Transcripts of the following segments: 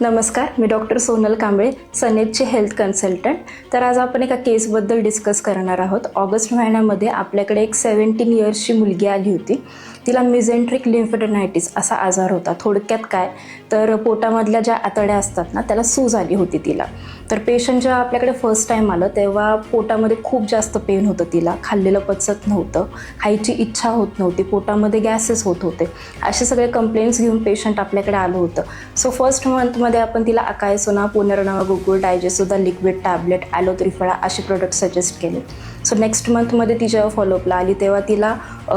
नमस्कार मी डॉक्टर सोनल कांबळे सनेजचे हेल्थ कन्सल्टंट. तर आज आपण एका केसबद्दल डिस्कस करणार आहोत. ऑगस्ट महिन्यामध्ये आपल्याकडे एक सेवन्टीन इयर्सची मुलगी आली होती. तिला मिझेंट्रिक लिम्फेडनायटिस असा आजार होता. थोडक्यात काय? तर पोटामधल्या ज्या आतड्या असतात ना त्याला सूज आली होती तिला. तर पेशंट जेव्हा आपल्याकडे फर्स्ट टाईम आलं तेव्हा पोटामध्ये खूप जास्त पेन होतं तिला. खाल्लेलं पचत नव्हतं. खायची इच्छा होत नव्हती. पोटामध्ये गॅसेस होत होते. असे सगळे कंप्लेंट्स घेऊन पेशंट आपल्याकडे आलं होतं. सो फर्स्ट मंथमध्ये आपण तिला अकाय सोना पुनर्नवा गुगुळ डायजेस्टसुद्धा लिक्विड टॅबलेट ॲलो त्रिफळा असे प्रोडक्ट सजेस्ट केले सो नेक्स्ट मंथमध्ये ती जेव्हा फॉलोअपला आली तेव्हा तिला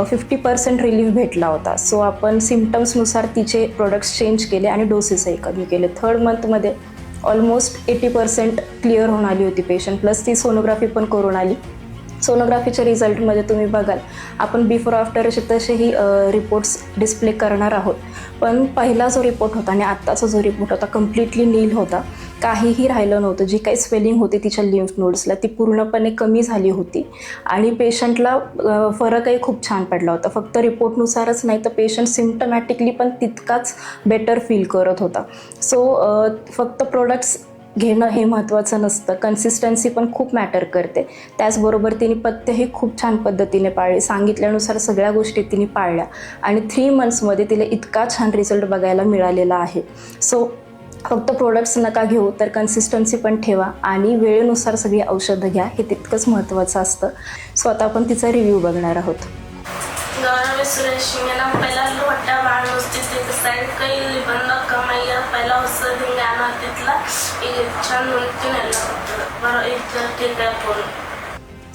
फिफ्टी पर्सेंट रिलीफ भेटला होता. सो आपण सिमटम्सनुसार तिचे प्रोडक्ट्स चेंज केले आणि डोसेसही कमी केले. थर्ड मंथमध्ये ऑलमोस्ट एटी पर्सेंट क्लिअर होऊन आली होती पेशंट प्लस ती सोनोग्राफी पण करून आली. सोनोग्राफीच्या रिझल्टमध्ये तुम्ही बघाल. आपण बिफोर आफ्टर असे तसेही रिपोर्ट्स डिस्प्ले करणार आहोत. पण पहिला जो रिपोर्ट होता आणि आत्ताचा जो रिपोर्ट होता कम्प्लिटली नील होता. काहीही राहिलं नव्हतं. जी काही स्वेलिंग होती तिच्या लिम्फ नोड्सला ती पूर्णपणे कमी झाली होती. आणि पेशंटला फरकही खूप छान पडला होता. फक्त रिपोर्टनुसारच नाही तर पेशंट सिमटमॅटिकली पण तितकाच बेटर फील करत होता. सो फक्त प्रोडक्ट्स घेणं हे महत्त्वाचं नसतं. कन्सिस्टन्सी पण खूप मॅटर करते. त्याचबरोबर तिने पथ्यही खूप छान पद्धतीने पाळले. सांगितल्यानुसार सगळ्या गोष्टी तिने पाळल्या. आणि थ्री मंथ्समध्ये तिला इतका छान रिझल्ट बघायला मिळालेला आहे. सो फक्त प्रोडक्ट्स नका घेऊ तर कन्सिस्टन्सी पण ठेवा आणि वेळेनुसार सगळी औषधं घ्या. हे तितकंच महत्त्वाचं असतं. सो आता आपण तिचा रिव्ह्यू बघणार आहोत. गौरव सुरेश पहिला साईड काही पहिला वस्तू गाणं तिथला. छान बरं ठीक आहे फोन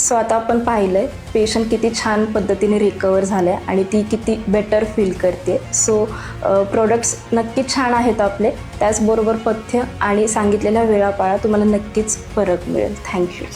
सो आता आपण पाहिलं आहे पेशंट किती छान पद्धतीने रिकवर झालं आहे आणि ती किती बेटर फील करते. सो प्रोडक्ट्स नक्की छान आहेत आपले. त्याचबरोबर पथ्य आणि सांगितलेल्या वेळापाळा तुम्हाला नक्कीच फरक मिळेल. थँक्यू